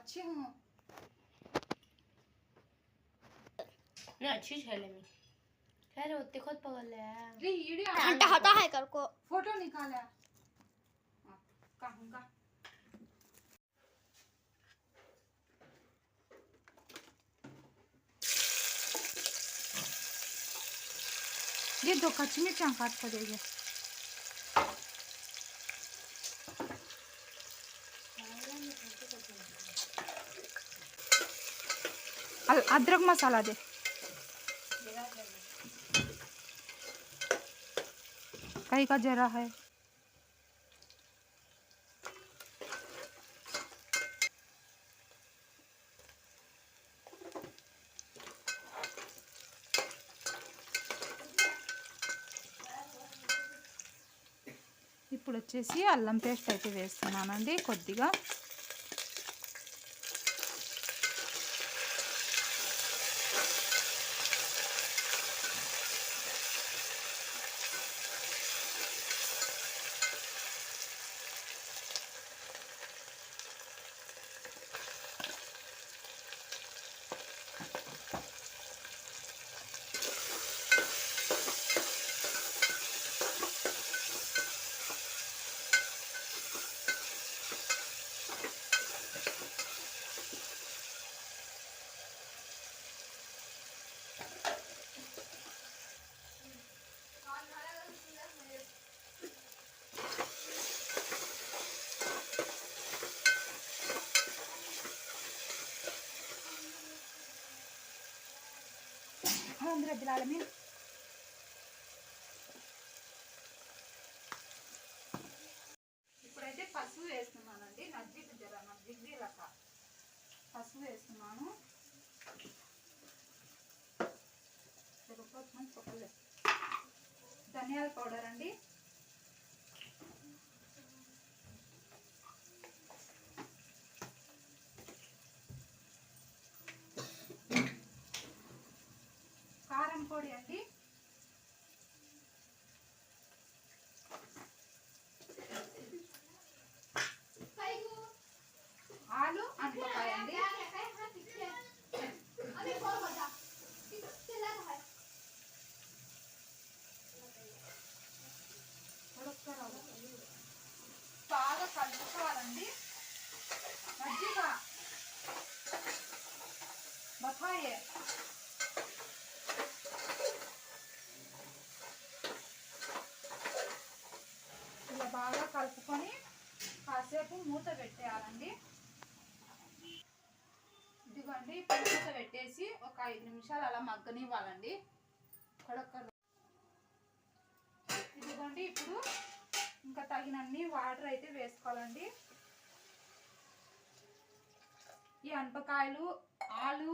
अच्छी हूँ मैं अच्छी छैले में खैर होते खुद पकड़ ले अरे ईडी हटा हटा है कर को फ़ोटो निकाला हाँ, कहूँगा ये दो कच्ची मिर्चा काट कर दीजिए अल- अदरक मसाला दे कहीं का जरा है ఇప్పుడు వచ్చేసి అల్లం పేస్ట్ అయితే వేస్తున్నానండి కొద్దిగా الحمد رب العالمين ఇప్పుడైతే పసుపు వేస్తున్నానండి నజ్జికి జర నజ్జికి లెక్క పసుపు వేస్తున్నాను సరిపోతుంది పక్కలే ధనియాల పౌడర్ అండి కారం పొడి అండి ఆలు అనపకాయ అండి బాగా కలుపుకోవాలండి మజ్జిగ బఠాయి ఇలా బాగా కలుపుకొని కాసేపు మూత పెట్టేయాలండి. ఇదిగోండి ఇప్పుడు మూత పెట్టేసి ఒక ఐదు నిమిషాలు అలా మగ్గనివ్వాలండి. కడక్క ఇదిగోండి ఇప్పుడు ఇంకా తగినన్ని వాటర్ అయితే వేసుకోవాలండి. ఈ అనపకాయలు ఆలు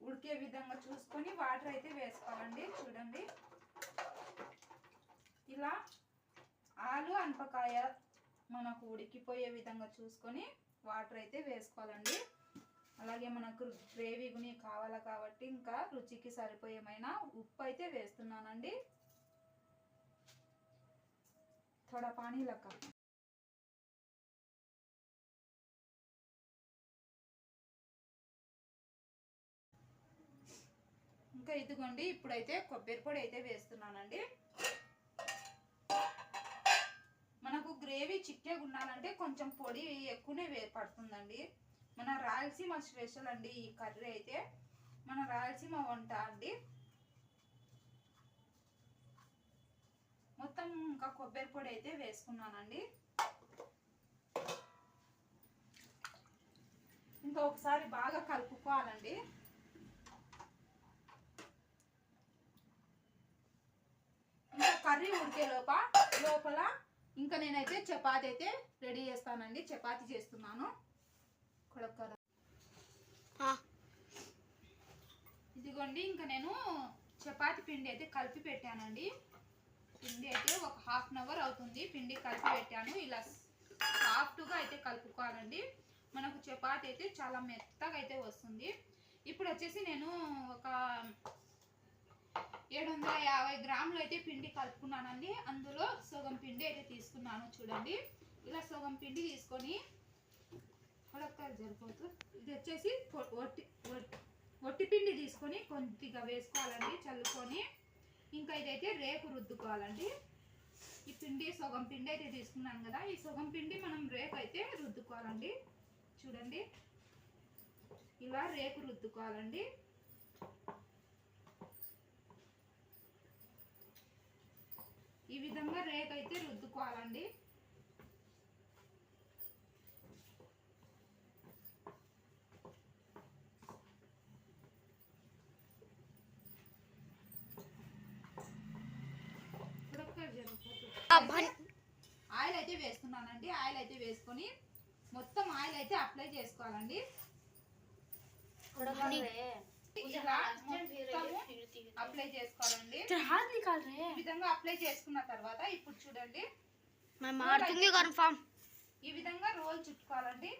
ఉడికే విధంగా చూసుకొని వాటర్ అయితే వేసుకోవాలండి. చూడండి. ఇలా ఆలు అనపకాయ మనకు ఉడికిపోయే విధంగా చూసుకొని వాటర్ అయితే వేసుకోవాలండి. అలాగే మనకు గ్రేవీ గుని కావాలి కాబట్టి ఇంకా రుచికి సరిపోయేమైనా ఉప్పు అయితే వేస్తున్నానండి. థోడా పానీ లెక్క ఇంకా ఇదిగోండి ఇప్పుడైతే కొబ్బరి పొడి అయితే వేస్తున్నానండి. గ్రేవీ చిక్కగా ఉండాలంటే కొంచెం పొడి ఎక్కువనే వే పడుతుందండి. మన రాయలసీమ స్పెషల్ అండి ఈ కర్రీ అయితే. మన రాయలసీమ వంట అండి. మొత్తం ఇంకా కొబ్బరి పొడి అయితే వేసుకున్నానండి. ఇంకా ఒకసారి బాగా కలుపుకోవాలండి. ఇంకా కర్రీ ఉడికే లోప లోపల ఇంకా నేనైతే చపాతి అయితే రెడీ చేస్తానండి. చపాతి చేస్తున్నాను. కొడక్కర. ఇదిగోండి ఇంకా నేను చపాతి పిండి అయితే కలిపి పెట్టానండి. పిండి అయితే ఒక హాఫ్ అన్ అవర్ అవుతుంది. పిండి కలిపి పెట్టాను. ఇలా సాఫ్ట్గా అయితే కలుపుకోవాలండి. మనకు చపాతి అయితే చాలా మెత్తగా అయితే వస్తుంది. ఇప్పుడు వచ్చేసి నేను ఒక ఏడు వందల యాభై గ్రాములు అయితే పిండి కలుపుకున్నానండి. అందులో సగం పిండి అయితే తీసుకున్నాను చూడండి. ఇలా సగం పిండి తీసుకొని కొలక్కలు జరిపోతూ ఇది వచ్చేసి పొ- వట్టి ఒట్టి- ఒట్టి పిండి తీసుకొని కొద్దిగా వేసుకోవాలండి చల్లుకొని. ఇంకా ఇదైతే రేకు రుద్దుకోవాలండి. ఈ పిండి సగం పిండి అయితే తీసుకున్నాను కదా ఈ సగం పిండి మనం రేకు అయితే రుద్దుకోవాలండి. చూడండి. ఇలా రేకు రుద్దుకోవాలండి. విధంగా రేకు అయితే రుద్దుకోవాలండి ఆయిల్ అయితే వేస్తున్నానండి. ఆయిల్ అయితే వేసుకొని మొత్తం ఆయిల్ అయితే అప్లై చేసుకోవాలండి. ఇలా మొత్తము అప్లై చేసుకోవాలండి. ఈ విధంగా అప్లై చేసుకున్న తర్వాత ఇప్పుడు చూడండి. ఈ విధంగా రోల్ చుట్టుకోవాలండి.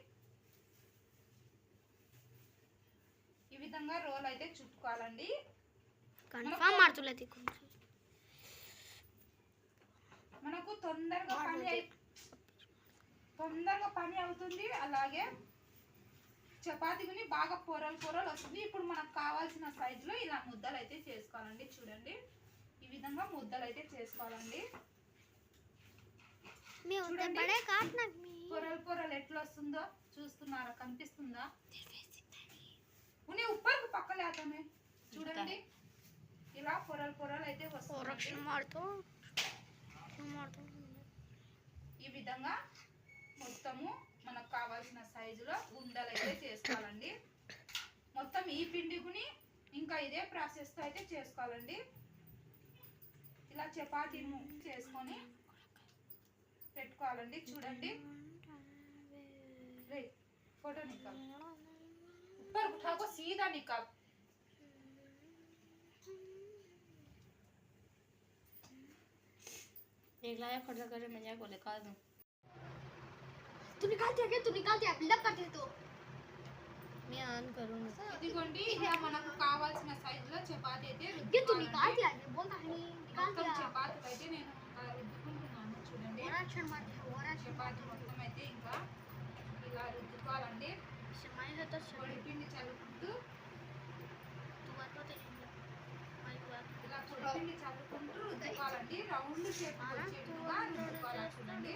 ఈ విధంగా రోల్ అయితే చుట్టుకోవాలండి. కన్ఫర్మ్ మారుతుంది మనకు తొందరగా పని తొందరగా పని అవుతుంది. అలాగే చపాతి గుని బాగా పొరలు పొరలు వస్తుంది. ఇప్పుడు మనకు కావాల్సిన సైజులో ఇలా ముద్దలు అయితే చేసుకోవాలండి. చూడండి. ఈ విధంగా ముద్దలు అయితే చేసుకోవాలండి పొరలు పొరలు ఎట్లా వస్తుందో చూస్తున్నారా? కనిపిస్తుందా? ఉన్ని ఉప్పరకు పక్కలేతమే చూడండి. ఇలా పొరలు పొరలు అయితే వస్తుంది. ఈ విధంగా మొత్తము మనకు కావాల్సిన సైజులో ఉండలు అయితే చేసుకోవాలండి మొత్తం ఈ పిండికుని ఇంకా ఇదే ప్రాసెస్తో అయితే చేసుకోవాలండి ఇలా చపాతీ ము- చేసుకొని పెట్టుకోవాలండి చూడండి రే ఫోటో నికాల్ ऊपर उठा को सीधा निकाल एक लाया खर्चा करे मैं जाके निकाल दूं तू निकाल दिया क्या तू निकाल दिया बिल्डअप करते तो मैं ऑन करूंगा ఇదిగోండి ఇలా మనకు కావాల్సిన సైజులో చపాతీ అయితే ये तू निकाल రుద్దుకోవాలండి. दिया ये बोलता है नहीं निकाल మొత్తం दिया చపాతీలు అయితే నేను ఆ రుద్దుకుంటున్నాను చూడండి और रक्षण मार दिया और रक्षण చపాతీ మొత్తం అయితే ఇంకా ఇలా రుద్దుకోవాలండి समाई से तो పొడి పిండి చల్లుకుంటూ तू बात तो तेरी माइक बात ఇలా పొడి పిండి చల్లుకుంటూ రుద్దుకోవాలండి రౌండ్ షేప్ వచ్చేట్టుగా రుద్దుకోవాలి చూడండి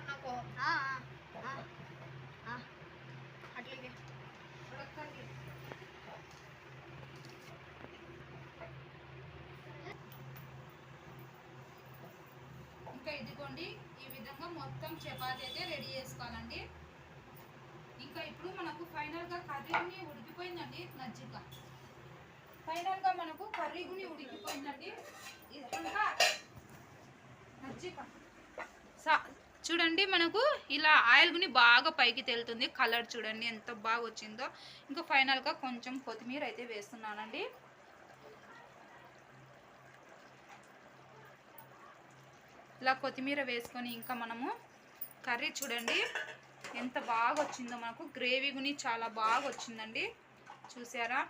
ఇంకా ఇదిగోండి ఈ విధంగా మొత్తం చపాతీ అయితే రెడీ చేసుకోవాలండి. ఇంకా ఇప్పుడు మనకు ఫైనల్గా కర్రీని ఉడికిపోయిందండి మజ్జిగ ఫైనల్గా మనకు కర్రీ గుని ఉడికిపోయిందండి. ఇంకా నజ్జిక. సా- చూడండి మనకు ఇలా ఆయిల్ గుని బాగా పైకి తేలుతుంది. కలర్ చూడండి ఎంత బాగా వచ్చిందో ఇంకా ఫైనల్గా కొంచెం కొత్తిమీర అయితే వేస్తున్నానండి. ఇలా కొత్తిమీర వేసుకొని ఇంకా మనము కర్రీ చూడండి. ఎంత బాగా వచ్చిందో మనకు. గ్రేవీ గుని చాలా బాగా వచ్చిందండి చూసారా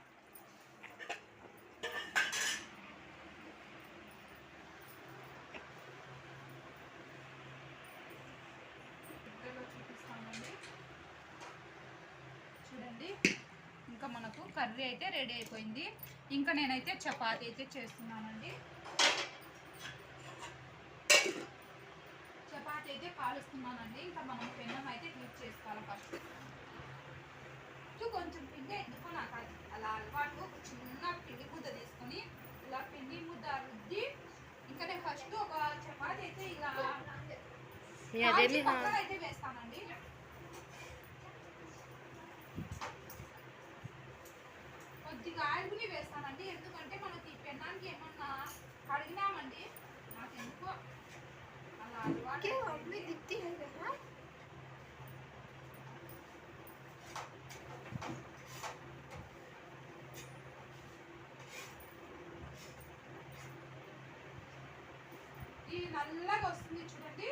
చూడండి. ఇంకా మనకు కర్రీ అయితే రెడీ అయిపోయింది. ఇంకా నేనైతే చపాతీ అయితే చేస్తున్నానండి చపాతీ అయితే కాలుస్తున్నానండి. ఇంకా మనం పెన్నం అయితే క్లిక్ చేసుకోవాలి ఫస్ట్. కొంచెం పిండి ఎందుకో నాకు అది అలా అలవాటు. ఒక చిన్న పిండి ముద్ద తీసుకొని ఇలా పిండి ముద్ద రుద్ది ఇంకా నేను ఫస్ట్ ఒక చపాతి అయితే ఇలా అయితే వేస్తానండి. కొద్దిగా ఆరుగుని వేస్తానండి. ఎందుకంటే మనకి పెన్నానికి ఏమన్నా కడిగినామండి అలా అలవాటు అయిపోయింది. दिखती है क्या నల్లగా వస్తుంది చూడండి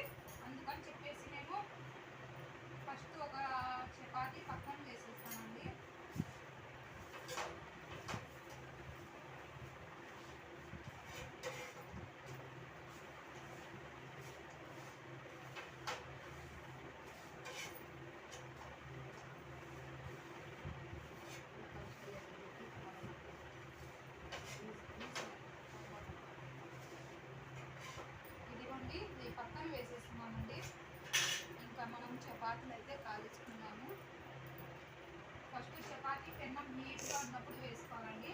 చపాతీలు అయితే కాల్చుకున్నాము. ఫస్ట్ చపాతీ పెన్నం నీట్గా ఉన్నప్పుడు వేసుకోవాలండి.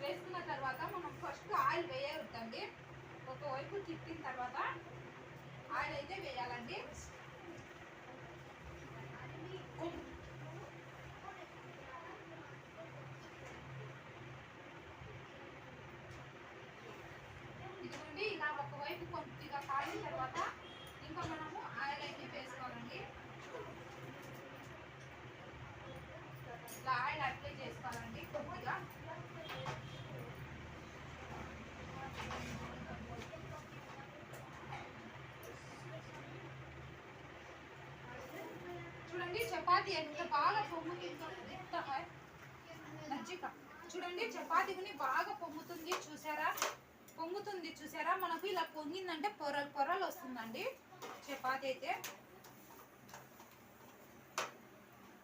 వేసుకున్న తర్వాత మనం ఫస్ట్ ఆయిల్ వేయవద్దండి ఒకవైపు తిప్పిన తర్వాత ఆయిల్ అయితే వేయాలండి ఇదిగోండి ఇలా ఒకవైపు కొద్దిగా కాలిన తర్వాత ఇంకా మనము ఆయిల్ అయితే వేసుకోవాలండి ఇలా ఆయిల్ అప్లై చేసుకోవాలండి కొద్దిగా చూడండి చపాతి ఎంత బాగా పొంగుతుందో ఎంత చూడండి చపాతీ బాగా పొంగుతుంది చూసారా? పొంగుతుంది చూసారా? మనకు ఇలా పొంగిందంటే పొరలు పొరలు వస్తుందండి. చపాతి అయితే.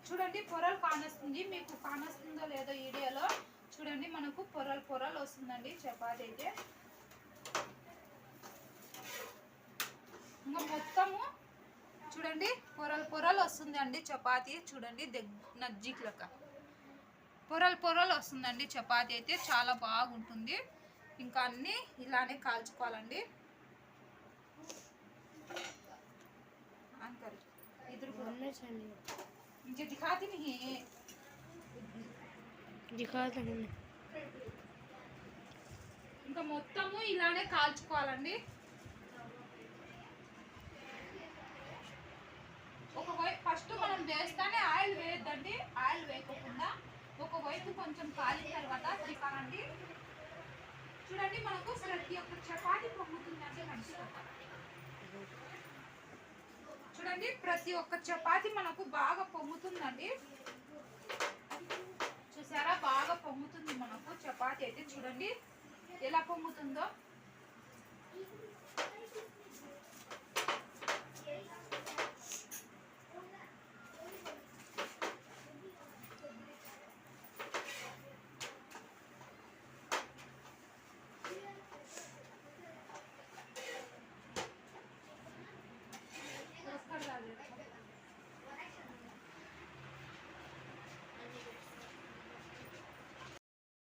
చూడండి పొరలు కానొస్తుంది. మీకు కానొస్తుందో లేదో వీడియోలో చూడండి మనకు పొరలు పొరలు వస్తుందండి చపాతి అయితే. ఇంకా మొత్తము చూడండి పొరలు పొరలు వస్తుందండి చపాతీ చూడండి నజ్జీక్ లెక్క పొరలు పొరలు వస్తుందండి చపాతీ అయితే చాలా బాగుంటుంది. ఇంకా అన్నీ ఇలానే కాల్చుకోవాలండి. ఇంకా ఇంకా మొత్తము ఇలానే కాల్చుకోవాలండి. ఒక వైపు ఫస్ట్ మనం వేస్తానే ఆయిల్ వేయద్దండి. ఆయిల్ వేయకుండా ఒక వైపు కొంచెం కాలిన తర్వాత తిప్పాలండి చూడండి మనకు ప్రతి ఒక్క చపాతి పొంగుతుందండి మంచిగా చూడండి ప్రతి ఒక్క చపాతి మనకు బాగా పొంగుతుందండి. చూసారా? బాగా పొంగుతుంది మనకు చపాతి అయితే చూడండి. ఎలా పొంగుతుందో.